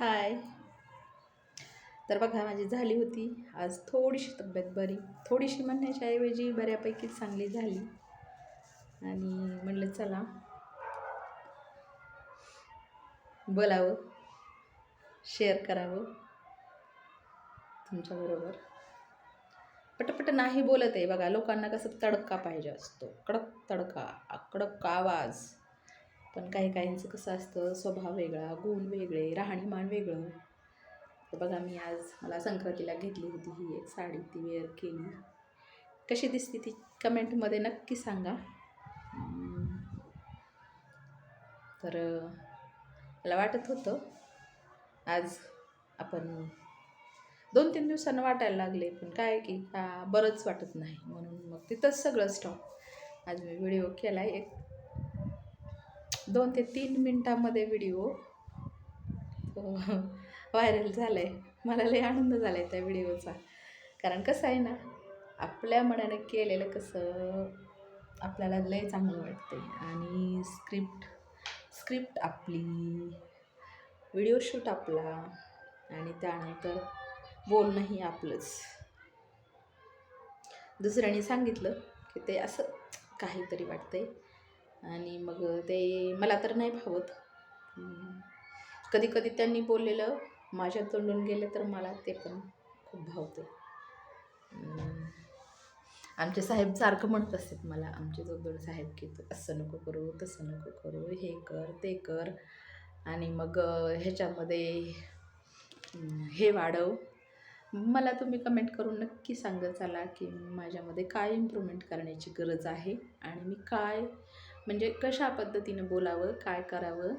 हाय. तर बघा माझी झाली होती. आज थोडीशी तब्येत बरी. थोडीशी म्हणण्याच्या ऐवजी बऱ्यापैकी चांगली झाली. आणि म्हणलं चला. बोलावं. शेअर करावं. तुमच्याबरोबर पटपट नाही बोलत आहे. बघा लोकांना कसं तडका पाहिजे असतो. कडक तडका कडक आवाज. पण काही काहींचं कसं असतं स्वभाव वेगळा गुण वेगळे राहणीमान वेगळं. तर बघा मी आज मला संक्रांतीला घेतली होती ही एक साडी ती वेअर केली. कशी दिसते ती? कमेंटमध्ये नक्की सांगा. तर मला वाटत होतं आज आपण दोन तीन दिवसांना वाटायला लागले पण काय की का बरंच वाटत नाही. म्हणून मग तिथंच सगळं स्टॉप आज मी व्हिडिओ केला आहे एक. दोन ते तीन मिनटामध्ये व्हिडिओ व्हायरल झाला आहे मला लई आनंद झाला आहे त्या व्हिडिओचा. कारण कसं आहे ना आपल्या मनाने केलेलं कसं आपल्याला लय चांगलं वाटते आणि स्क्रिप्ट स्क्रिप्ट आपली व्हिडिओ शूट आपला आणि त्यानंतर बोलणंही आपलंच. दुसऱ्याने सांगितलं की ते असं काहीतरी वाटतंय. आणि मग ते मला तर नाही भावत. कधी कधी त्यांनी बोललेलं माझ्या तोंडून गेलं तर मला ते पण खूप भावते. आमचे साहेब सारखं म्हणत असतात मला आमचे जोगदोड साहेब की तू असं नको करू तसं नको करू हे कर ते कर. आणि मग ह्याच्यामध्ये हे वाढव. मला तुम्ही कमेंट करून नक्की सांगत चला की माझ्यामध्ये काय इम्प्रूव्हमेंट करण्याची गरज आहे आणि मी काय म्हणजे कशा पद्धतीनं बोलावं काय करावं?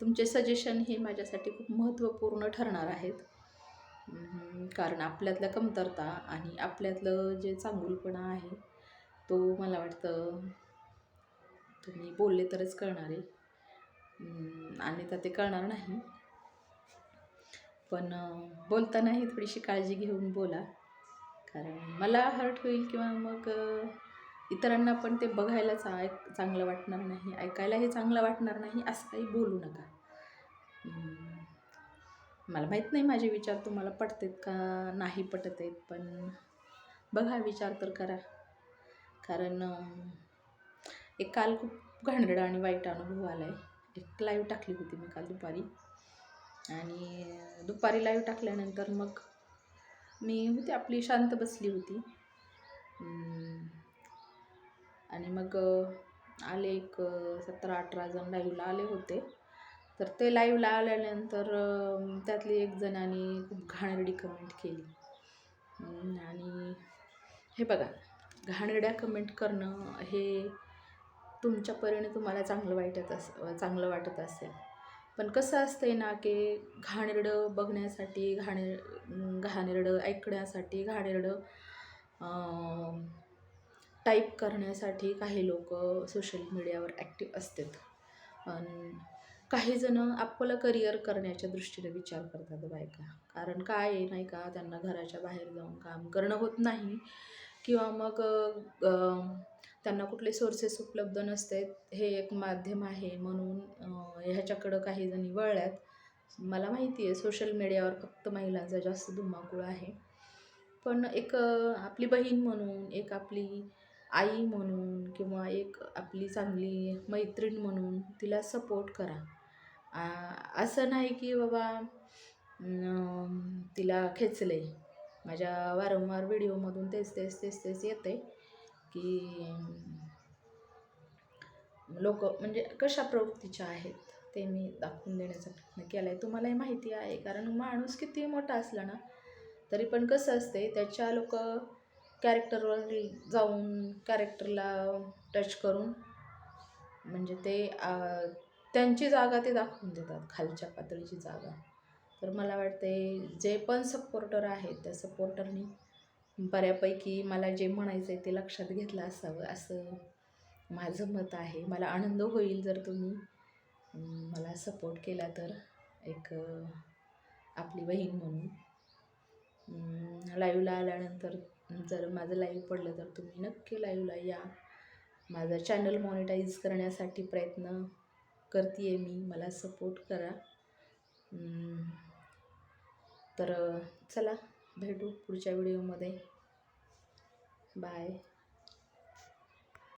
तुमचे सजेशन हे माझ्यासाठी खूप महत्त्वपूर्ण ठरणार आहेत. कारण आपल्यातल्या कमतरता आणि आपल्यातलं जे चांगुलपणा आहे तो मला वाटतं तुम्ही बोलले तरच कळणार. आहे आणि तर ते कळणार नाही. पण बोलतानाही थोडीशी काळजी घेऊन बोला. कारण मला हर्ट होईल किंवा मग इतरांना पण ते बघायलाच ऐक चांगलं वाटणार नाही ऐकायलाही चांगलं वाटणार नाही असं काही बोलू नका. मला माहीत नाही माझे विचार तुम्हाला पटतात का नाही पटत आहेत पण बघा विचार तर करा. कारण एक काल खूप घाणेरडा आणि वाईट अनुभव आला आहे एक लाईव्ह टाकली होती मी काल दुपारी. आणि दुपारी लाईव्ह टाकल्यानंतर मग मी होती आपली शांत बसली होती. आणि मग आले एक सतरा अठरा जण लाईव्हला आले होते. तर ते लाईव्हला आल्यानंतर त्यातली एक जणांनी खूप घाणेरडी कमेंट केली. आणि हे बघा घाणेरड्या कमेंट करणं हे तुमच्या परीने तुम्हाला चांगलं वाटत अस चांगलं वाटत असेल. पण कसं असतंय ना की घाणेरडं बघण्यासाठी घाणे घाणेरडं ऐकण्यासाठी घाणेरडं टाईप करण्यासाठी काही लोक सोशल मीडियावर ॲक्टिव्ह असतात. आणि काहीजणं आपलं करिअर करण्याच्या दृष्टीने विचार करतात बायका. कारण काय आहे नाही का त्यांना घराच्या बाहेर जाऊन काम करणं होत नाही. किंवा मग त्यांना कुठले सोर्सेस उपलब्ध नसतात. हे एक माध्यम आहे म्हणून ह्याच्याकडं काही जणी वळल्यात. मला माहिती आहे सोशल मीडियावर फक्त महिलांचा जास्त धुमाकूळ आहे. पण एक आपली बहीण म्हणून एक आपली आई म्हणून किंवा एक आपली चांगली मैत्रीण म्हणून तिला सपोर्ट करा. असं नाही की बाबा तिला खेचले माझ्या वारंवार व्हिडिओमधून तेच तेच तेच तेच येते की लोक म्हणजे कशा प्रवृत्तीच्या आहेत ते मी दाखवून देण्याचा प्रयत्न केला आहे तुम्हालाही माहिती आहे कारण माणूस किती मोठा असला ना तरी पण कसं असते त्याच्या लोक कॅरेक्टरवर जाऊन कॅरेक्टरला टच करून म्हणजे ते त्यांची जागा ते दाखवून देतात खालच्या पातळीची जागा. तर मला वाटते जे पण सपोर्टर आहेत त्या सपोर्टरनी बऱ्यापैकी मला जे म्हणायचं आहे ते लक्षात घेतलं असावं. असं माझं मत आहे. मला आनंद होईल जर तुम्ही मला सपोर्ट केला तर. एक आपली बहीण म्हणून. लाईव्हला आल्यानंतर जर माझं लाईव्ह पडलं तर तुम्ही नक्की लाईव्हला या. माझं चॅनल मॉनिटाईज करण्यासाठी प्रयत्न करते आहे मी. मला सपोर्ट करा. तर चला भेटू पुढच्या व्हिडिओमध्ये बाय